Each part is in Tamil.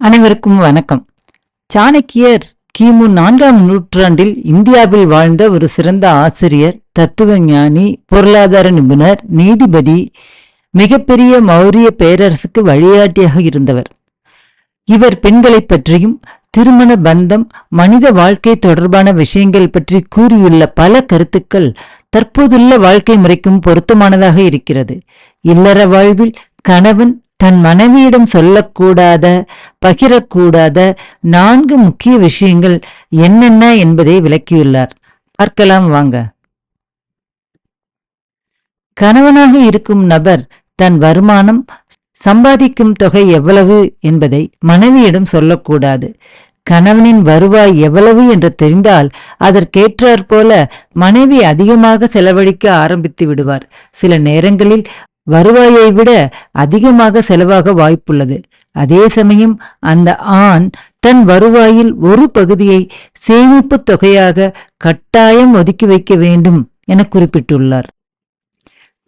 அனைவருக்கும் வணக்கம். சாணக்கியர் கிமு நான்காம் நூற்றாண்டில் இந்தியாவில் வாழ்ந்த ஒரு சிறந்த ஆசிரியர் தத்துவ ஞானி பொருளாதார நிபுணர் நீதிபதி மிகப்பெரிய மௌரிய பேரரசுக்கு வழிகாட்டியாக இருந்தவர். இவர் பெண்களைப் பற்றியும் திருமண பந்தம் மனித வாழ்க்கை தொடர்பான விஷயங்கள் பற்றி கூறியுள்ள பல கருத்துக்கள் தற்போதுள்ள வாழ்க்கை முறைக்கும் பொருத்தமானதாக இருக்கிறது. இல்லற வாழ்வில் கணவன் தன் மனைவியிடம் சொல்லக்கூடாத பகிரக்கூடாத நான்கு முக்கிய விஷயங்கள் என்னென்ன என்பதை விளக்கியுள்ளார். பார்க்கலாம் வாங்க. கணவனாக இருக்கும் நபர் தன் வருமானம் சம்பாதிக்கும் தொகை எவ்வளவு என்பதை மனைவியிடம் சொல்லக்கூடாது. கணவனின் வருவாய் எவ்வளவு என்று தெரிந்தால் அதற்கேற்றாற்போல மனைவி அதிகமாக செலவழிக்க ஆரம்பித்து விடுவார். சில நேரங்களில் வருவாயை விட அதிகமாக செலவாக வாய்ப்புள்ளது. அதே சமயம் அந்த ஆண் தன் வருவாயில் ஒரு பகுதியை சேமிப்பு தொகையாக கட்டாயம் ஒதுக்கி வைக்க வேண்டும் என குறிப்பிட்டுள்ளார்.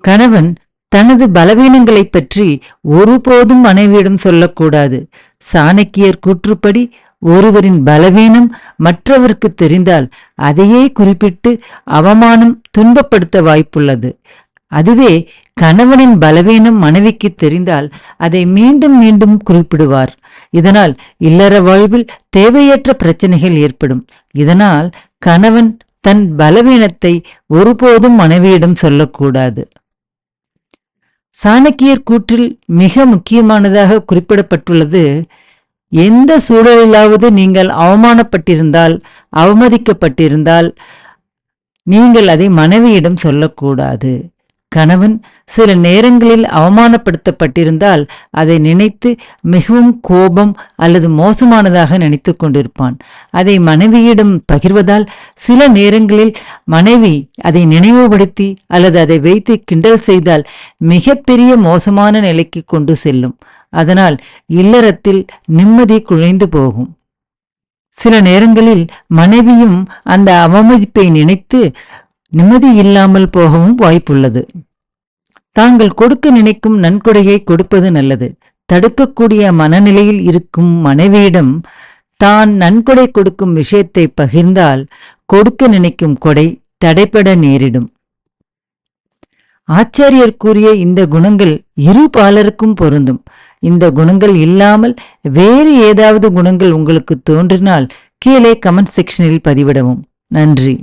கணவன் தனது பலவீனங்களைப் பற்றி ஒருபோதும் மனைவியிடம் சொல்லக்கூடாது. சாணக்கியர் கூற்றுப்படி ஒருவரின் பலவீனம் மற்றவருக்கு தெரிந்தால் அதையே குறிப்பிட்டு அவமானம் துன்பப்படுத்த வாய்ப்புள்ளது. அதுவே கணவனின் பலவீனம் மனைவிக்கு தெரிந்தால் அதை மீண்டும் மீண்டும் குறிப்பிடுவார். இதனால் இல்லற வாழ்வில் தேவையற்ற பிரச்சனைகள் ஏற்படும். இதனால் கணவன் தன் பலவீனத்தை ஒருபோதும் மனைவியிடம் சொல்லக்கூடாது. சாணக்கியர் கூற்றில் மிக முக்கியமானதாக குறிப்பிடப்பட்டுள்ளது எந்த சூழலிலாவது நீங்கள் அவமானப்பட்டிருந்தால் அவமதிக்கப்பட்டிருந்தால் நீங்கள் அதை மனைவியிடம் சொல்லக்கூடாது. கணவன் சில நேரங்களில் அவமானப்படுத்தப்பட்டிருந்தால் அதை நினைத்து மிகவும் கோபம் அல்லது மோசமானதாக நினைத்து கொண்டிருப்பான். அதை மனைவியிடம் பகிர்வதால் சில நேரங்களில் மனைவி அதை நினைவுபடுத்தி அல்லது அதை வைத்து கிண்டல் செய்தால் மிகப்பெரிய மோசமான நிலைக்கு கொண்டு செல்லும். அதனால் இல்லறத்தில் நிம்மதி குழைந்து போகும். சில நேரங்களில் மனைவியும் அந்த அவமதிப்பை நினைத்து நிம்மதி இல்லாமல் போகவும் வாய்ப்புள்ளது. தாங்கள் கொடுக்க நினைக்கும் நன்கொடையை கொடுப்பது நல்லது. தடுக்கக்கூடிய மனநிலையில் இருக்கும் மனைவியிடம் தான் நன்கொடை கொடுக்கும் விஷயத்தை பகிர்ந்தால் கொடுக்க நினைக்கும் கொடை தடைபட நேரிடும். ஆச்சாரியர் கூறிய இந்த குணங்கள் இரு பாலருக்கும் பொருந்தும். இந்த குணங்கள் இல்லாமல் வேறு ஏதாவது குணங்கள் உங்களுக்கு தோன்றினால் கீழே கமெண்ட் செக்ஷனில் பதிவிடவும். நன்றி.